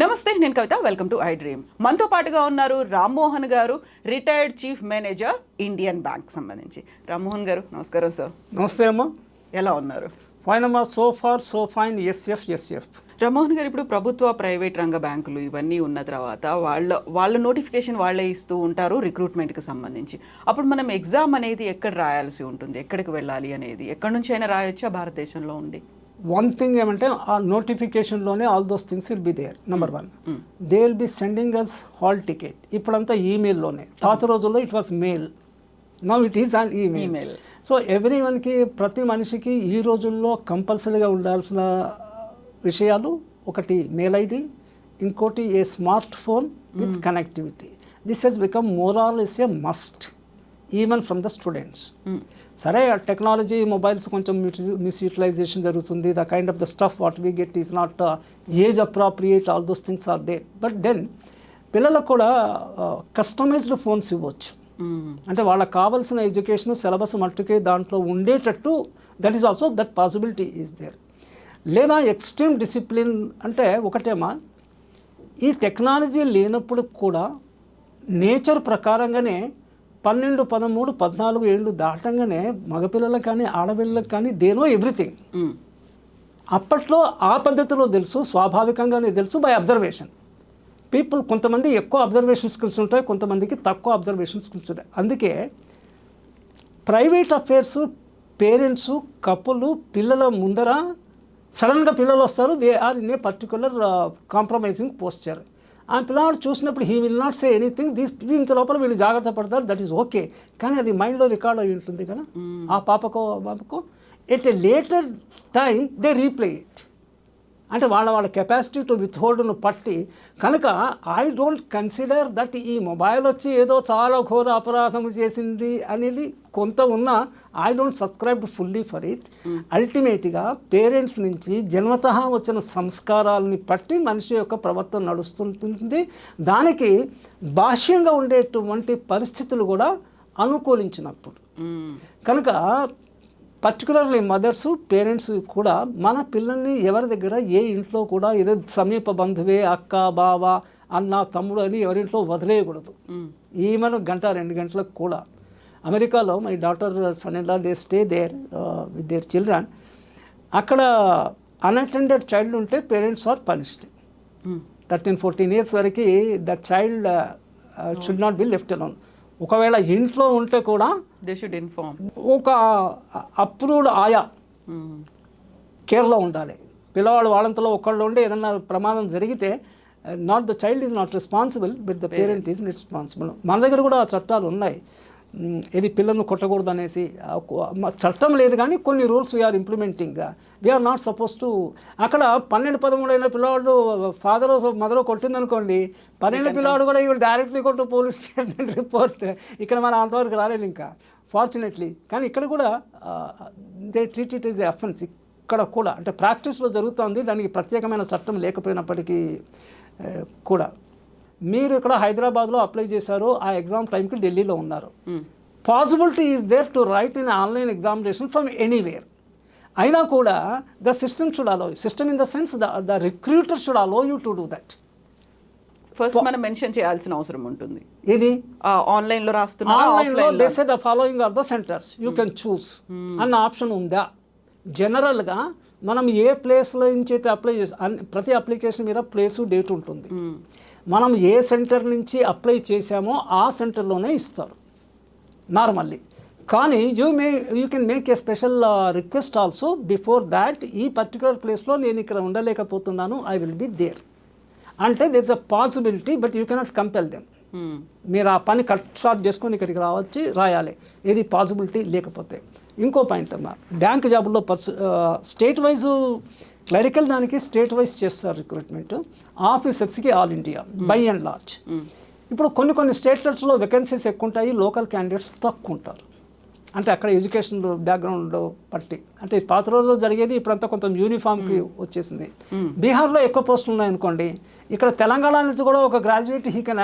నమస్తే నేను Kavitha. Welcome to I dream. మనతో పాటుగా ఉన్నారు Rammohan garu retired chief manager Indian bank సంబంధించి. రామ్మోహన్ గారు నమస్కారం సార్. నమస్తే అమ్మా. ఎలా ఉన్నారు? ఫైన్ అమ్మా. So far so fine SF SF Rammohan గారు ఇప్పుడు ప్రభుత్వ ప్రైవేట్ రంగ బ్యాంకులు ఇవన్నీ ఉన్న తర్వాత వాళ్ళ వాళ్ళ నోటిఫికేషన్ వాళ్ళే ఇస్తూ ఉంటారు రిక్రూట్మెంట్కి సంబంధించి. అప్పుడు మనం ఎగ్జామ్ అనేది ఎక్కడ రాయాల్సి ఉంటుంది? ఎక్కడికి వెళ్ళాలి అనేది? ఎక్కడి నుంచి అయినా రాయొచ్చా? భారతదేశంలో ఉండి? వన్ థింగ్ ఏమంటే ఆ నోటిఫికేషన్లోనే all those things will be there number one they will be sending us hall ticket ఇప్పుడంతా ఈమెయిల్లోనే పాత రోజుల్లో it was mail now it is on email. So every వన్కి ప్రతి మనిషికి ఈ రోజుల్లో కంపల్సరీగా ఉండాల్సిన విషయాలు ఒకటి మెయిల్ ఐడి ఇంకోటి a smart phone with connectivity this has become moral is a must even from the students సరే టెక్నాలజీ మొబైల్స్ కొంచెం మిస్యూటిలైజేషన్ జరుగుతుంది. The kind of the stuff what we get is not age appropriate all those things are there but then పిల్లలకు కూడా customized phones ఇవ్వచ్చు. అంటే వాళ్ళకి కావాల్సిన education syllabus మట్టుకే దాంట్లో ఉండేటట్టు that is also that possibility is there లేదా ఎక్స్ట్రీమ్ డిసిప్లిన్ అంటే ఒకటేమా ఈ టెక్నాలజీ లేనప్పుడు కూడా నేచర్ ప్రకారంగానే పన్నెండు పదమూడు పద్నాలుగు ఏళ్ళు దాటంగానే మగపిల్లలకు కానీ ఆడపిల్లలకు కానీ దేనో ఎవ్రీథింగ్ మ్మ్. అప్పట్లో ఆ పద్ధతిలో తెలుసు స్వాభావికంగానే తెలుసు బై అబ్జర్వేషన్ పీపుల్ కొంతమంది ఎక్కువ అబ్జర్వేషన్ స్కిల్స్ ఉంటాయి కొంతమందికి తక్కువ అబ్జర్వేషన్ స్కిల్స్ ఉంటాయి. అందుకే ప్రైవేట్ అఫేర్స్ పేరెంట్స్ కప్పులు పిల్లల ముందర సడన్గా పిల్లలు వస్తారు they are in a particular compromising posture ఆ పిల్లవాడు చూసినప్పుడు he will not say anything these ఇంత లోపల వీళ్ళు జాగ్రత్త పడతారు. దట్ ఈస్ ఓకే కానీ అది మైండ్లో రికార్డ్ అయి ఉంటుంది కదా. ఆ పాపకో ఆ పాపకో at a later time they replay it అంటే వాళ్ళ వాళ్ళ కెపాసిటీ టు విత్ హోల్డ్ను పట్టి కనుక ఐ డోంట్ కన్సిడర్ దట్ ఈ మొబైల్ వచ్చి ఏదో చాలా ఘోర అపరాధం చేసింది అనేది కొంత ఉన్నా I don't subscribe fully for it అల్టిమేట్గా పేరెంట్స్ నుంచి జన్మతః వచ్చిన సంస్కారాలని పట్టి మనిషి యొక్క ప్రవర్తన నడుస్తుంటుంది. దానికి బాహ్యంగా ఉండేటువంటి పరిస్థితులు కూడా అనుకూలించినప్పుడు. కనుక పర్టికులర్లీ మదర్స్ పేరెంట్స్ కూడా మన పిల్లల్ని ఎవరి దగ్గర ఏ ఇంట్లో కూడా ఏదో సమీప బంధువే అక్క బావ అన్న తమ్ముడు అని ఎవరింట్లో వదిలేయకూడదు. మ్మ్. ఈమెన్ గంట రెండు గంటలకు కూడా. అమెరికాలో my daughter son in law they stay there with their children అక్కడ అన్అటెండెడ్ చైల్డ్ ఉంటే parents are punished. Thirteen fourteen years వరకు that child should not be left alone ఒకవేళ ఇంట్లో ఉంటే కూడా దే షుడ్ ఇన్ఫార్మ్ ఒక అప్రూవ్డ్ ఆయా కేర్లో ఉండాలి. పిల్లవాడు వాళ్ళంతలో ఒకళ్ళు ఉండి ఏదన్నా ప్రమాదం జరిగితే not the child is not responsible but the parent is responsible మన దగ్గర కూడా చట్టాలు ఉన్నాయి. ఇది పిల్లలను కొట్టకూడదు అనేసి చట్టం లేదు కానీ కొన్ని rules we are implementing we are not suppose to అక్కడ పన్నెండు పదమూడు అయిన పిల్లవాడు ఫాదర్ మదర్ కొట్టిందనుకోండి పన్నెండు పిల్లవాడు కూడా ఇవి డైరెక్ట్లీ కొట్టు పోలీస్ స్టేషన్ రిపోర్ట్ ఇక్కడ మనం అంతవరకు రాలేదు ఇంకా ఫార్చునేట్లీ కానీ ఇక్కడ కూడా they treat it is offence ఇక్కడ కూడా అంటే ప్రాక్టీస్లో జరుగుతోంది దానికి ప్రత్యేకమైన చట్టం లేకపోయినప్పటికీ కూడా. మీరు ఇక్కడ హైదరాబాద్లో అప్లై చేశారు ఆ ఎగ్జామ్ టైంకి ఢిల్లీలో ఉన్నారు. Possibility is there to write in online examination from anywhere అయినా కూడా the system should allow system in the sense the the recruiter should allow you to do that first మనం మెన్షన్ చేయాల్సిన అవసరం ఉంటుంది. ఇది ఆన్లైన్లో రాస్తున్నారా ఆన్లైన్లో offline they following are the centres you can choose అన్న ఆప్షన్ ఉందా? జనరల్గా మనం ఏ ప్లేస్లో నుంచి అయితే అప్లై చేసి ప్రతి అప్లికేషన్ మీద ప్లేసు డేట్ ఉంటుంది. మనం ఏ సెంటర్ నుంచి అప్లై చేసామో ఆ సెంటర్లోనే ఇస్తారు. నార్మల్లీ. కానీ you may you can make a special request also before that ఈ పర్టికులర్ ప్లేస్లో నేను ఇక్కడ ఉండలేకపోతున్నాను ఐ విల్ బి దేర్. అంటే there is a possibility but you cannot compel them. మీరు ఆ పని కట్ స్టార్ట్ చేసుకొని ఇక్కడికి రావచ్చి రాయాలి. ఏది పాసిబిలిటీ లేకపోతే. ఇంకో పాయింట్ అమ్మా బ్యాంక్ జాబుల్లో పర్స్ స్టేట్ వైజ్ క్లరికల్ దానికి స్టేట్ వైజ్ చేస్తారు recruitment. ఆఫీసర్స్కి all India by and large. ఇప్పుడు కొన్ని కొన్ని స్టేట్లలో వేకెన్సీస్ ఎక్కువ ఉంటాయి లోకల్ క్యాండిడేట్స్ తక్కువ ఉంటారు అంటే అక్కడ ఎడ్యుకేషన్ బ్యాక్గ్రౌండ్ బట్టి అంటే పాత రోజుల్లో జరిగేది ఇప్పుడంతా కొంచెం యూనిఫామ్కి వచ్చేసింది. బీహార్లో ఎక్కువ పోస్టులు ఉన్నాయనుకోండి ఇక్కడ తెలంగాణ నుంచి కూడా ఒక graduate he can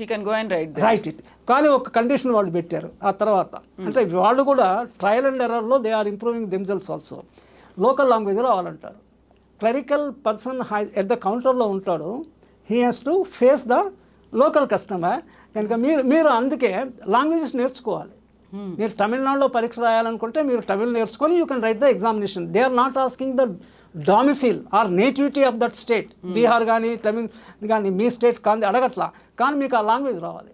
he can go and write write it కానీ ఒక కండిషన్ వాళ్ళు పెట్టారు ఆ తర్వాత. అంటే వాళ్ళు కూడా trial and ఎర్రర్లో they are improving themselves also local language రావాలంటారు. Clerical person high at the కౌంటర్లో ఉంటాడు he has to face the local customer కనుక మీరు మీరు అందుకే లాంగ్వేజెస్ నేర్చుకోవాలి. మీరు తమిళనాడులో పరీక్ష రాయాలనుకుంటే మీరు తమిళ్ నేర్చుకొని you can write the examination they are not asking the domicile or nativity of that state Bihar కానీ తమిళ్ కానీ మీ స్టేట్ కానీ అడగట్లా. కానీ మీకు ఆ లాంగ్వేజ్ రావాలి.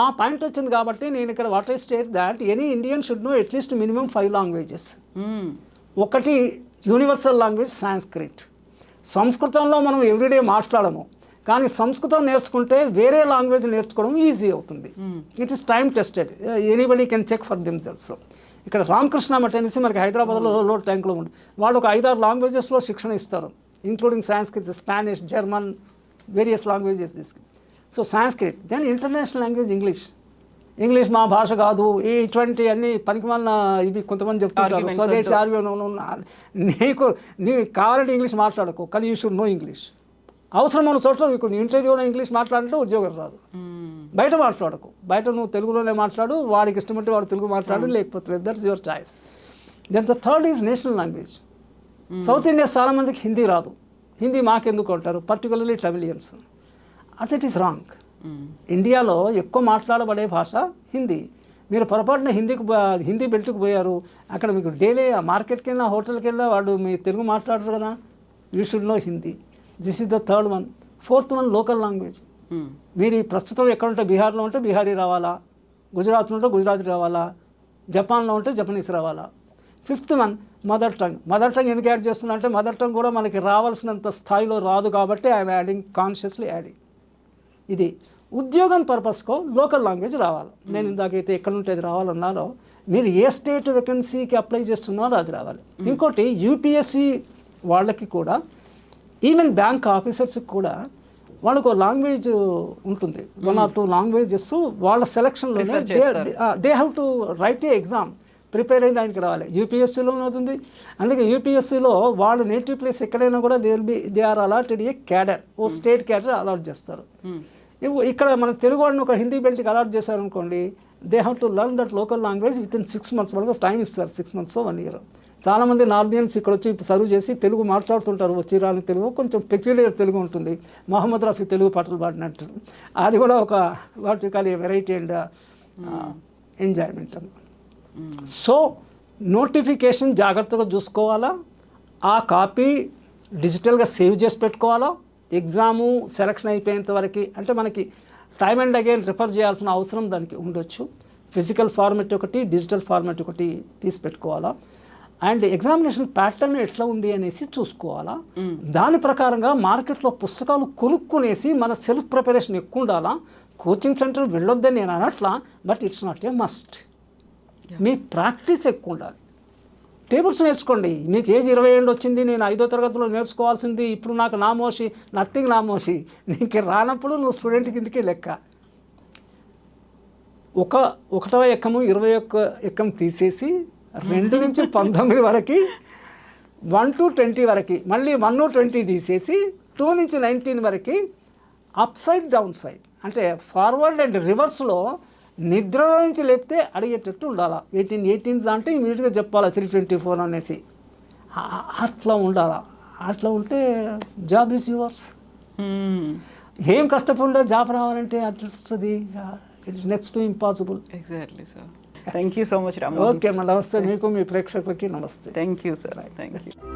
ఆ పాయింట్ వచ్చింది కాబట్టి నేను ఇక్కడ what I state that any Indian should know at least minimum five languages. ఒకటి యూనివర్సల్ లాంగ్వేజ్ సాంస్క్రిట్. సంస్కృతంలో మనం ఎవ్రీడే మాట్లాడము కానీ సంస్కృతం నేర్చుకుంటే వేరే లాంగ్వేజ్ నేర్చుకోవడం ఈజీ అవుతుంది. It is time tested anybody can check for themselves ఇక్కడ రామకృష్ణ మఠ్ అనేసి మనకి హైదరాబాద్లో లో ట్యాంక్లో ఉంది వాళ్ళు ఒక ఐదారు లాంగ్వేజెస్లో శిక్షణ ఇస్తారు. Including Sanskrit Spanish German various languages తీసుకు so Sanskrit then international language English English మా భాష కాదు. ఈ ఇటువంటి అన్ని పనికిమాలిన ఇవి కొంతమంది చెప్తుంటారు. స్వదేశీ ఆర్గ్యం నీకు నీ కావాలంటే ఇంగ్లీష్ మాట్లాడకు కానీ యూ షుడ్ నో ఇంగ్లీష్ అవసరం ఉన్న చోట్ల నీకు ఇంటర్వ్యూలో ఇంగ్లీష్ మాట్లాడంటే ఉద్యోగం రాదు. మ్మ్. బయట మాట్లాడకు. బయట నువ్వు తెలుగులోనే మాట్లాడు వాడికి ఇష్టమంటే వాడు తెలుగు మాట్లాడు లేకపోతే లేదు. That's your choice then the third is national language south India చాలా మందికి హిందీ రాదు. హిందీ మాకెందుకు అంటారు? Particularly Dravidians that is wrong. ఇండియాలో ఎక్కువ మాట్లాడబడే భాష హిందీ. మీరు పొరపాటున హిందీకి హిందీ బెల్ట్కి పోయారు. అక్కడ మీకు డైలీ మార్కెట్కి వెళ్ళినా హోటల్కి వెళ్ళినా వాడు మీ తెలుగు మాట్లాడరు కదా. You should know Hindi this is the third one fourth one local language. మీరు ప్రస్తుతం ఎక్కడ ఉంటే బీహార్లో ఉంటే బీహారీ రావాలా? గుజరాత్లో ఉంటే గుజరాతీ రావాలా? జపాన్లో ఉంటే జపనీస్ రావాలా? Fifth one mother tongue mother tongue ఎందుకు యాడ్ చేస్తున్నా అంటే మదర్ టంగ్ కూడా మనకి రావాల్సినంత స్థాయిలో రాదు కాబట్టి ఐఎమ్ యాడింగ్ కాన్షియస్లీ యాడింగ్ ఇది. ఉద్యోగం పర్పస్కో లోకల్ లాంగ్వేజ్ రావాలి. నేను ఇందాకైతే ఎక్కడ ఉంటే అది రావాలన్నారో మీరు ఏ స్టేట్ వేకెన్సీకి అప్లై చేస్తున్నారో అది రావాలి. ఇంకోటి యూపీఎస్సి వాళ్ళకి కూడా ఈవెన్ బ్యాంక్ ఆఫీసర్స్కి కూడా వాళ్ళకు లాంగ్వేజ్ ఉంటుంది. వన్ ఆర్ టూ లాంగ్వేజెస్ వాళ్ళ సెలక్షన్లోనే. They have to write a exam. Prepare అయిన దానికి రావాలి. యూపీఎస్సీలో అవుతుంది అందుకే యూపీఎస్సీలో వాళ్ళ నేటివ్ ప్లేస్ ఎక్కడైనా కూడా they will be they are allotted a cadre. Oh state cadre allot చేస్తారు. ఇక్కడ మన తెలుగు వాడిని ఒక హిందీ బెల్ట్కి అలాట్ చేశారనుకోండి they have to learn that local language with in six months వాళ్ళకి టైం ఇస్తారు సిక్స్ మంత్స్ వన్ ఇయర్ చాలామంది నార్దియన్స్ ఇక్కడ వచ్చి సర్వ్ చేసి తెలుగు మాట్లాడుతుంటారు వచ్చి రాని తెలుగు కొంచెం పెక్యులర్ తెలుగు ఉంటుంది. మహమ్మద్ రఫీ తెలుగు పాటలు పాడినట్టు. అది కూడా ఒక వాటి కాలి variety and enjoyment so notification జాగ్రత్తగా చూసుకోవాలా? ఆ కాపీ డిజిటల్గా సేవ్ చేసి పెట్టుకోవాలా? ఎగ్జాము సెలక్షన్ అయిపోయేంత వరకు అంటే మనకి టైం అండ్ అగైన్ రిఫర్ చేయాల్సిన అవసరం దానికి ఉండొచ్చు. ఫిజికల్ ఫార్మెట్ ఒకటి డిజిటల్ ఫార్మెట్ ఒకటి తీసి పెట్టుకోవాలా. అండ్ ఎగ్జామినేషన్ ప్యాటర్న్ ఎట్లా ఉంది అనేసి చూసుకోవాలా. దాని ప్రకారంగా మార్కెట్లో పుస్తకాలు కొనుక్కునేసి మన సెల్ఫ్ ప్రిపరేషన్ ఎక్కువ ఉండాలా. కోచింగ్ సెంటర్ వెళ్ళొద్దని నేను అనట్లా but it's not a must me practice ఎక్కువ ఉండాలి. టేబుల్స్ నేర్చుకోండి. మీకు ఏజ్ ఇరవై ఏళ్ళు వచ్చింది నేను ఐదో తరగతిలో నేర్చుకోవాల్సింది ఇప్పుడు నాకు నామోషి నథింగ్ నామోషి. నీకు రానప్పుడు నువ్వు స్టూడెంట్ కిందకే లెక్క. ఒక ఒకటవ ఎక్కము ఇరవై ఒక్క ఎక్కం తీసేసి రెండు నుంచి పంతొమ్మిది వరకు వన్ టు ట్వంటీ వరకు మళ్ళీ వన్ ట్వంటీ తీసేసి టూ నుంచి నైన్టీన్ వరకు అప్ సైడ్ డౌన్ సైడ్. అంటే ఫార్వర్డ్ అండ్ రివర్స్లో నిద్ర నుంచి లేపితే అడిగేటట్టు ఉండాలా? ఎయిటీన్ ఎయిటీన్స్ అంటే ఇమీడియట్గా చెప్పాలా త్రీ ట్వంటీ ఫోర్ అనేసి. అట్లా ఉండాలా? అట్లా ఉంటే జాబ్ ఈజ్ యువర్స్. ఏం కష్టపడి జాబ్ రావాలంటే అట్లా వస్తుంది. It's next to impossible. Exactly sir thank you so much Ram okay మా నమస్తే. మీకు మీ ప్రేక్షకులకి నమస్తే. Thank you sir thank you